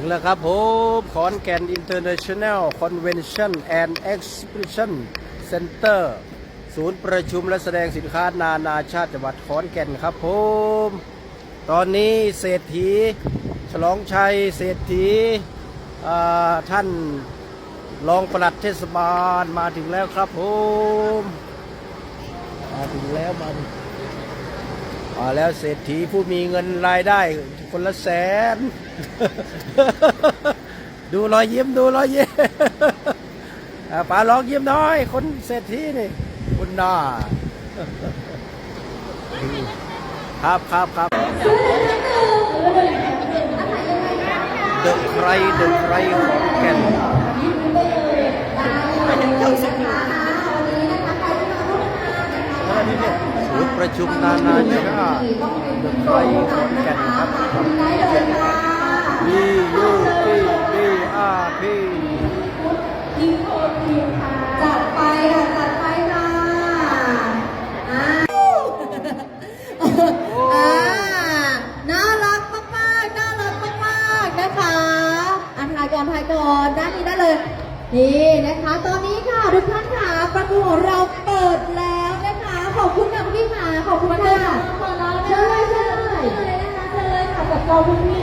ถึงแล้วครับผมขอนแก่น International Convention and Exhibition Center ศูนย์ประชุมและแสดงสินค้านานาชาติจังหวัดขอนแก่นครับผมตอนนี้เศรษฐี ฉลองชัยเศรษฐีท่านรองปลัดเทศบาลมาถึงแล้วครับผม มาถึงแล้วมาถึง มาแล้วเศรษฐีผู้มีเงินรายได้ คนละแสน ดูรอยยิ้มดูรอยยิ้มอ่าป๋าลองยิ้มน้อย คนเศรษฐีนี่คุณน่าครับครับครับเดึกใครเดึกใครของแก่นศูนย์ ประชุมนานาชาติเดึกใครของแก่นครับ B U P B R P จัดไปค่ะจัดไปค่ะอ่าอ่าน่ารักมากๆน่ารักมากๆนะคะอันทายก่อนทายก่อนด้านนี้ได้เลยนี่นะคะ ตอนนี้ค่ะทุกท่านค่ะประตูของเราเปิดแล้วนะคะ ขอบคุณค่ะ ขอบคุณค่ะเชิญเลยเชิญเลยนะคะเชิญเลยค่ะกับกองคุณพี่